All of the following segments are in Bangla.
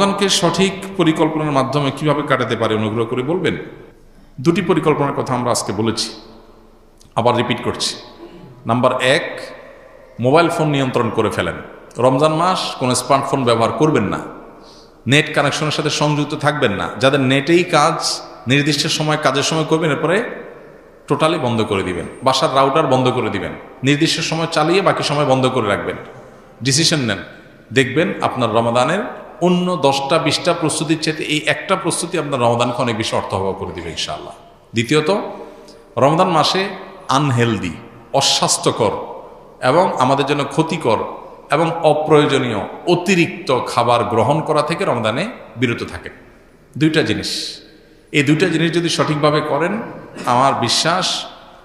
রমজানকে সঠিক পরিকল্পনার মাধ্যমে কীভাবে কাটাতে পারে অনুগ্রহ করে বলবেন? দুটি পরিকল্পনার কথা আমরা আজকে বলেছি। আবার রিপিট করছি। নাম্বার এক মোবাইল ফোন নিয়ন্ত্রণ করে ফেলেন। রমজান মাস কোনো স্মার্টফোন ব্যবহার করবেন না। নেট কানেকশনের সাথে সংযুক্ত থাকবেন না। যাদের নেটেই কাজ নির্দিষ্ট সময়, কাজের সময় করবেন, এরপরে টোটালি বন্ধ করে দিবেন। বাসার রাউটার বন্ধ করে দিবেন। নির্দিষ্ট সময় চালিয়ে বাকি সময় বন্ধ করে রাখবেন। ডিসিশন নেন। দেখবেন আপনার রমাদানের অন্য দশটা, বিশটা প্রস্তুতির চেয়ে এই একটা প্রস্তুতি আপনার রমদানকে অনেক বেশি অর্থবহ করে দিবে ইনশাআল্লাহ। দ্বিতীয়ত রমদান মাসে আনহেলদি অস্বাস্থ্যকর এবং আমাদের জন্য ক্ষতিকর এবং অপ্রয়োজনীয় অতিরিক্ত খাবার গ্রহণ করা থেকে রমদানে বিরত থাকে দুইটা জিনিস। এই দুইটা জিনিস যদি সঠিকভাবে করেন, আমার বিশ্বাস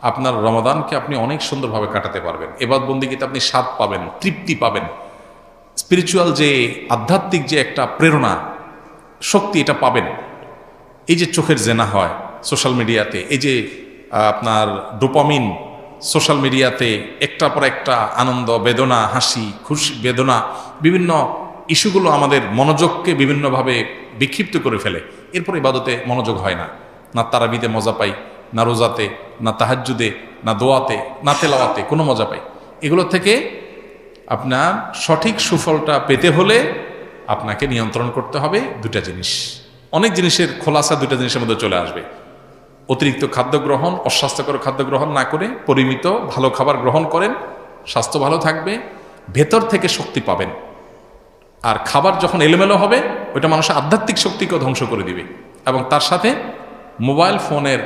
আপনার রমাদানকে আপনি অনেক সুন্দরভাবে কাটাতে পারবেন। এবার বন্দিগীতে আপনি স্বাদ পাবেন, তৃপ্তি পাবেন। স্পিরিচুয়াল যে আধ্যাত্মিক যে একটা প্রেরণা, শক্তি এটা পাবেন। এই যে চোখের জেনা হয় সোশ্যাল মিডিয়াতে এই যে আপনার ডোপামিন সোশ্যাল মিডিয়াতে একটার পর একটা আনন্দ, বেদনা, হাসি, খুশি, বেদনা, বিভিন্ন ইস্যুগুলো আমাদের মনোযোগকে বিভিন্নভাবে বিক্ষিপ্ত করে ফেলে। এরপর ইবাদতে মনোযোগ হয় না। না তারাবিতে মজা পাই, না রোজাতে, না তাহাজ্জুদে, না দোয়াতে, না তেলাওয়াতে, কোনো মজা পাই। এগুলো থেকে আপনার সঠিক সুফলটা পেতে হলে আপনাকে নিয়ন্ত্রণ করতে হবে দুটা জিনিস। অনেক জিনিসের খোলাসা দুটা জিনিসের মধ্যে চলে আসবে। অতিরিক্ত খাদ্য গ্রহণ, অস্বাস্থ্যকর খাদ্য গ্রহণ না করে পরিমিত, ভালো খাবার গ্রহণ করেন, স্বাস্থ্য ভালো থাকবে, ভেতর থেকে শক্তি পাবেন। আর খাবার যখন এলোমেলো হবে, ওইটা মানুষের আধ্যাত্মিক শক্তিকেও ধ্বংস করে দিবে। এবং তার সাথে মোবাইল ফোনের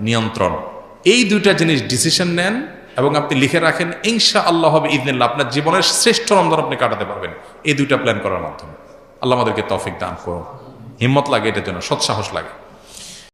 নিয়ন্ত্রণ। এই দুইটা জিনিস ডিসিশন নেন এবং আপনি লিখে রাখেন ইনশা আল্লাহ হবে ইদিনিল্লাহ। আপনার জীবনের শ্রেষ্ঠ রমজান আপনি কাটাতে পারবেন। এই দুইটা প্ল্যান করার মাধ্যমে। আল্লাহ আমাদেরকে তফিক দান করুন। হিম্মত লাগে এটার জন্য, সৎসাহস লাগে।